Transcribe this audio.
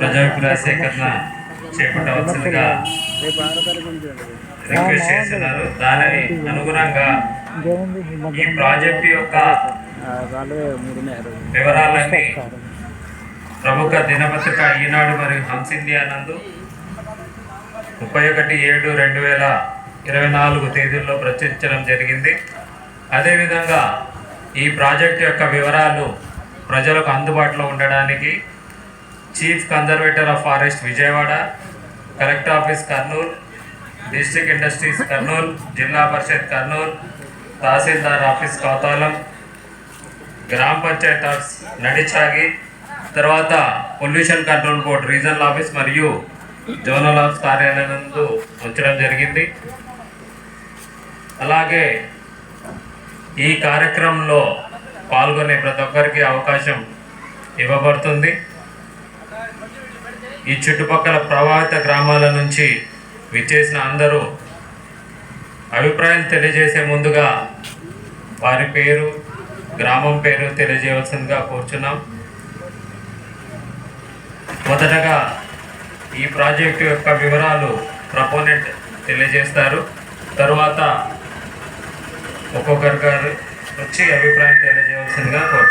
ప్రజాభిప్రాయ సేకరణ చేపట్టవలసిందిగా రిక్వెస్ట్ చేస్తున్నారు. దానిని అనుగుణంగా ఈ ప్రాజెక్టు యొక్క వివరాలన్నీ ప్రముఖ దినపత్రిక ఈనాడు మరియు హంస్ ఇండియా నందు ముప్పై ఒకటి ఏడు రెండు వేల ఇరవై నాలుగు తేదీల్లో ప్రచురించడం జరిగింది. అదేవిధంగా ఈ ప్రాజెక్ట్ యొక్క వివరాలు ప్రజలకు అందుబాటులో ఉండడానికి chief conservator of forest Vijayawada collector office Kurnool district industries Kurnool Zilla Parishad Kurnool tahsildar office కోతాలం గ్రామ పంచాయత్ ఆఫీస్ నడిచాగి తర్వాత pollution control board regional office మరియు జోనల్ ఆఫీస్ కార్యాలయం నందు ఉంచడం జరిగింది. అలాగే ఈ కార్యక్రమంలో పాల్గొనే ప్రతి ఒక్కరికి అవకాశం ఇవ్వబడుతుంది. ఈ చుట్టుపక్కల ప్రభావిత గ్రామాల నుంచి విచ్చేసిన అందరూ అభిప్రాయాలు తెలియజేసే ముందుగా వారి పేరు గ్రామం పేరు తెలియజేయవలసిందిగా కోరుచున్నాం. మొదటగా ఈ ప్రాజెక్టు యొక్క వివరాలు ప్రపోనెంట్ తెలియజేస్తారు. తరువాత ఒక్కొక్కరి గారు వచ్చి అభిప్రాయం తెలియజేయవలసిందిగా కోరుతున్నాం